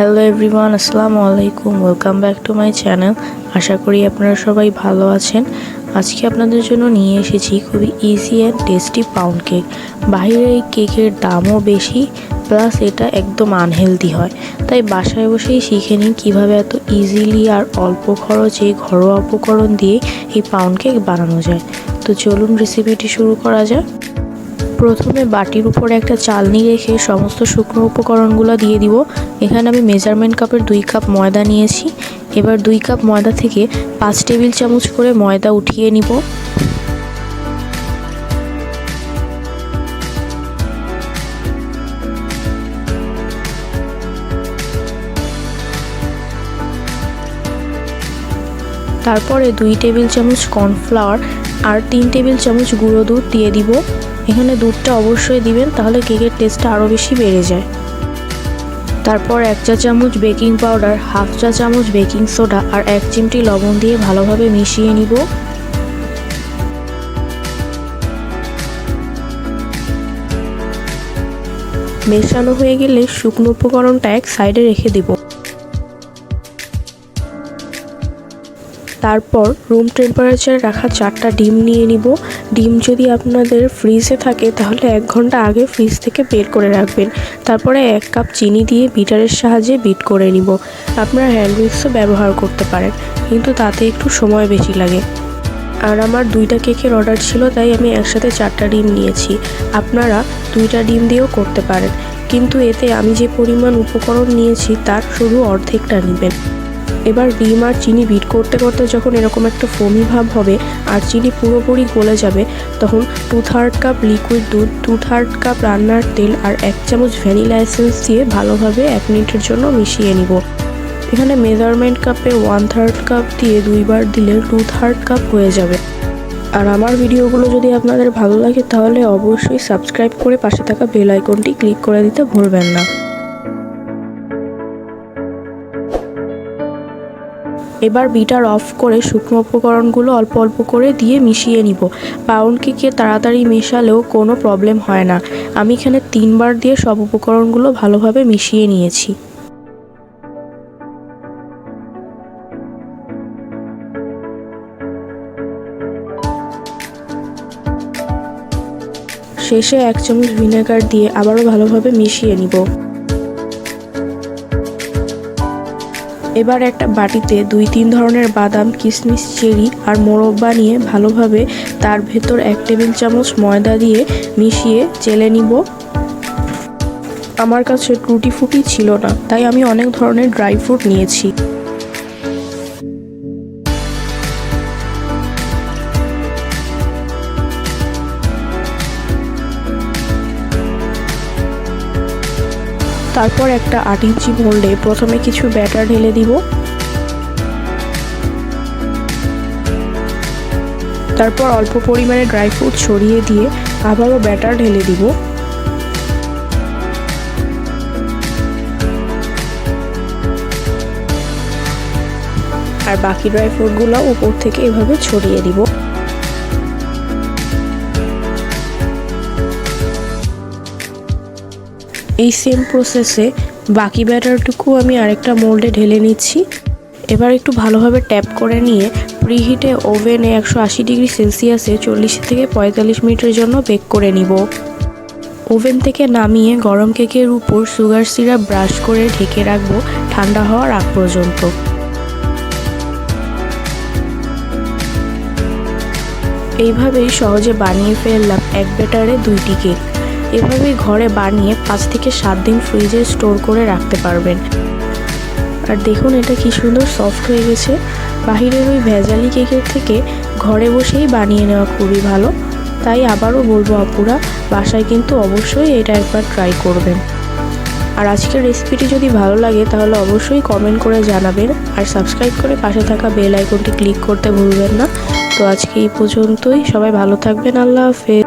Hello everyone আসসালামু আলাইকুম welcome back to my channel আশা করি আপনারা সবাই ভালো আছেন। আজকে আপনাদের জন্য নিয়ে এসেছি খুবই easy and tasty pound cake বাইরের এই কেকের দামও বেশি প্লাস এটা একদম আনহেলদি হয়। তাই বাসায় বসেই শিখে নিই কীভাবে এত ইজিলি আর অল্প খরচে ঘরোয়া উপকরণ দিয়ে এই পাউন্ড কেক বানানো যায়। তো চলুন রেসিপিটি শুরু করা যাক। প্রথমে বাটির উপরে একটা চালনি রেখে সমস্ত শুকনো উপকরণগুলো দিয়ে দিব। এখানে আমি মেজারমেন্ট কাপের দুই কাপ ময়দা নিয়েছি। এবার দুই কাপ ময়দা থেকে পাঁচ টেবিল চামচ করে ময়দা উঠিয়ে নিব। তারপরে দুই টেবিল চামচ কর্নফ্লাওয়ার আর তিন টেবিল চামচ গুঁড়ো দুধ দিয়ে দিব। এখানে দুধটা অবশ্যই দিবেন, তাহলে কেকের টেস্টটা আরও বেশি বেড়ে যায়। তারপর এক চা চামচ বেকিং পাউডার হাফ চা চামচ বেকিং সোডা আর এক চিমটি লবণ দিয়ে ভালোভাবে মিশিয়ে নিব। মেশানো হয়ে গেলে শুকনো উপকরণটা এক সাইডে রেখে দিব। তারপর রুম টেম্পারেচারে রাখা চারটা ডিম নিয়ে নিব। ডিম যদি আপনাদের ফ্রিজে থাকে, তাহলে এক ঘণ্টা আগে ফ্রিজ থেকে বের করে রাখবেন। তারপরে এক কাপ চিনি দিয়ে বিটারের সাহায্যে বিট করে নিব। আপনারা হ্যান্ড মিক্সও ব্যবহার করতে পারেন, কিন্তু তাতে একটু সময় বেশি লাগে। আর আমার দুইটা কেকের অর্ডার ছিল, তাই আমি একসাথে চারটা ডিম নিয়েছি। আপনারা দুইটা ডিম দিয়েও করতে পারেন। কিন্তু এতে আমি যে পরিমাণ উপকরণ নিয়েছি, তার শুধু অর্ধেকটা নেবেন। এবার ডিম আর চিনি বিট করতে করতে যখন এরকম একটা ফোমি ভাব হবে আর চিনি পুরোপুরি গলে যাবে, তখন টু থার্ড কাপ লিকুইড দুধ টু থার্ড কাপ রান্নার তেল আর এক চামচ ভ্যানিলা এসেন্স দিয়ে ভালোভাবে এক মিনিটের জন্য মিশিয়ে নিব। এখানে মেজারমেন্ট কাপে ওয়ান থার্ড কাপ দিয়ে দুইবার দিলে টু থার্ড কাপ হয়ে যাবে। আর আমার ভিডিওগুলো যদি আপনাদের ভালো লাগে, তাহলে অবশ্যই সাবস্ক্রাইব করে পাশে থাকা বেল আইকনটি ক্লিক করে দিতে ভুলবেন না। এবার বিটার অফ করে শুকনো উপকরণগুলো অল্প অল্প করে দিয়ে মিশিয়ে নিব। পাউন্ড কেকে তাড়াতাড়ি মেশালেও কোনো প্রবলেম হয় না। আমি এখানে তিনবার দিয়ে সব উপকরণগুলো ভালোভাবে মিশিয়ে নিয়েছি। শেষে এক চামচ ভিনেগার দিয়ে আবারও ভালোভাবে মিশিয়ে নিব। এবার একটা বাটিতে দুই তিন ধরনের বাদাম, কিশমিশ, চেরি আর মোরব্বা নিয়ে ভালোভাবে তার ভেতর এক টেবিল চামচ ময়দা দিয়ে মিশিয়ে চেলে নিব। আমার কাছে টুটি ফুটি ছিল না, তাই আমি অনেক ধরনের ড্রাই ফ্রুট নিয়েছি। তারপর একটা আট ইঞ্চি মোল্ডে প্রথমে কিছু ব্যাটার ঢেলে দিব। তারপর অল্প পরিমাণে ড্রাই ফ্রুট ছড়িয়ে দিয়ে আবারও ব্যাটার ঢেলে দিব। আর বাকি ড্রাই ফ্রুটগুলো উপর থেকে এভাবে ছড়িয়ে দিব। এই সেম প্রসেসে বাকি ব্যাটারটুকু আমি আরেকটা মোল্ডে ঢেলে নিচ্ছি। এবার একটু ভালোভাবে ট্যাপ করে নিয়ে প্রিহিটে ওভেনে একশো আশি ডিগ্রি সেলসিয়াসে চল্লিশ থেকে পঁয়তাল্লিশ মিনিটের জন্য বেক করে নিব। ওভেন থেকে নামিয়ে গরম কেকের উপর সুগার সিরাপ ব্রাশ করে ঢেকে রাখব ঠান্ডা হওয়ার আগ পর্যন্ত। এইভাবেই সহজে বানিয়ে ফেললাম এক ব্যাটারে দুইটি কেক এভাবেই ঘরে বানিয়ে পাঁচ থেকে সাত দিন ফ্রিজে স্টোর করে রাখতে পারবেন। আর দেখুন এটা কি সুন্দর সফট হয়ে গেছে। বাহিরের ওই ভেজালি কেকের থেকে ঘরে বসেই বানিয়ে নেওয়া খুবই ভালো। তাই আবারও বলব আপুরা, বাসায় কিন্তু অবশ্যই এটা একবার ট্রাই করবেন। আর আজকের রেসিপিটি যদি ভালো লাগে, তাহলে অবশ্যই কমেন্ট করে জানাবেন। আর সাবস্ক্রাইব করে পাশে থাকা বেল আইকনটি ক্লিক করতে ভুলবেন না। তো আজকে এই পর্যন্তই। সবাই ভালো থাকবেন। আল্লাহ হাফেজ।